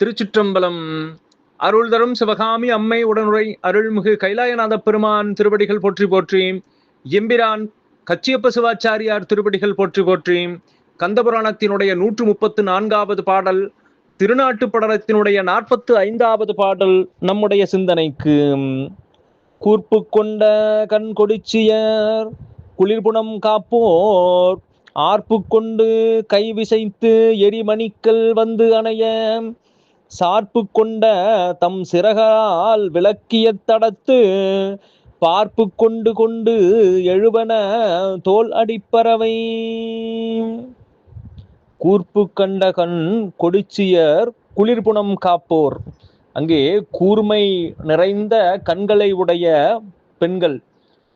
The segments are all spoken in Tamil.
திருச்சிற்றம்பலம். அருள் தரும் சிவகாமி அம்மை உடனுரை அருள்மிகு கைலாயநாத பெருமான் திருவடிகள் போற்றி போற்றி. எம்பிரான் கச்சியப்ப சிவாச்சாரியார் திருவடிகள் போற்றி போற்றி. கந்தபுராணத்தினுடைய நூற்று முப்பத்து நான்காவது பாடல் திருநாட்டு படலத்தினுடைய நாற்பத்து ஐந்தாவது பாடல் நம்முடைய சிந்தனைக்கு. கூர்ப்பு கொண்ட கண் கொடிச்சியர் குளிர்புணம் காப்போர் ஆர்ப்பு கொண்டு கை விசைத்து எரிமணிக்கல் வந்து அணைய. சார்பு கொண்ட தம் சிறகால் விளக்கிய தடத்து பார்ப்பு கொண்டு கொண்டு எழுவன தோல் அடிப்பறவை. கூர்ப்பு கண்ட கண் கொடிச்சியர் குளிர்புணம் காப்போர். அங்கே கூர்மை நிறைந்த கண்களை உடைய பெண்கள்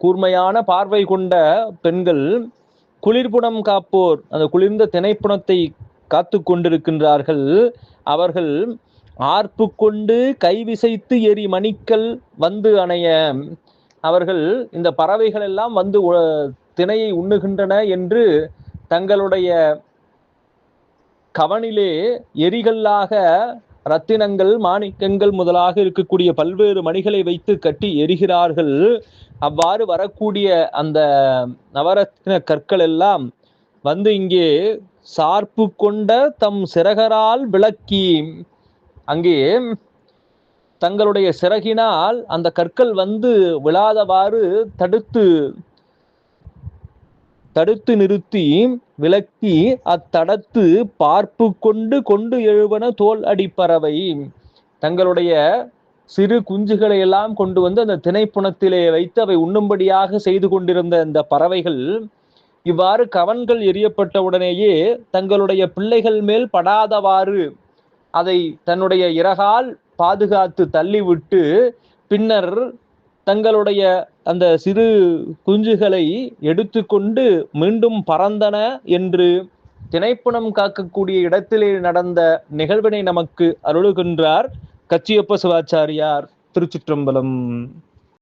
கூர்மையான பார்வை கொண்ட பெண்கள் குளிர்புணம் காப்போர். அந்த குளிர்ந்த திணைப்புணத்தை காத்து கொண்டிருக்கின்றார்கள் அவர்கள் ஆர்ப்பு கொண்டு கைவிசைத்து எரி மணிக்கல் வந்து அணைய. அவர்கள் இந்த பறவைகள் எல்லாம் வந்து திணையை உண்ணுகின்றன என்று தங்களுடைய கவனிலே எரிகல்லாக ரத்தினங்கள் மாணிக்கங்கள் முதலாக இருக்கக்கூடிய பல்வேறு மணிகளை வைத்து கட்டி எரிகிறார்கள். அவ்வாறு வரக்கூடிய அந்த நவரத்தின கற்கள் எல்லாம் வந்து இங்கே சார்பு கொண்ட தம் சிறகரால் விளக்கி அங்கே தங்களுடைய சிறகினால் அந்த கற்கள் வந்து விழாதவாறு தடுத்து தடுத்து நிறுத்தி விளக்கி அத்தடத்து பார்ப்பு கொண்டு கொண்டு எழுவன தோல் அடிப்பறவை. தங்களுடைய சிறு குஞ்சுகளை எல்லாம் கொண்டு வந்து அந்த திணைப்புணத்திலே வைத்து அவை உண்ணும்படியாக செய்து கொண்டிருந்த இந்த பறவைகள் இவ்வாறு கவன்கள் எரியப்பட்ட உடனேயே தங்களுடைய பிள்ளைகள் மேல் படாதவாறு அதை தன்னுடைய இறகால் பாதுகாத்து தள்ளிவிட்டு பின்னர் தங்களுடைய அந்த சிறு குஞ்சுகளை எடுத்துக்கொண்டு மீண்டும் பறந்தன என்று திணைப்புணம் காக்கக்கூடிய இடத்திலே நடந்த நிகழ்வினை நமக்கு அருளுகின்றார் கச்சியப்ப சிவாச்சாரியார் திருச்சிற்றம்பலம்.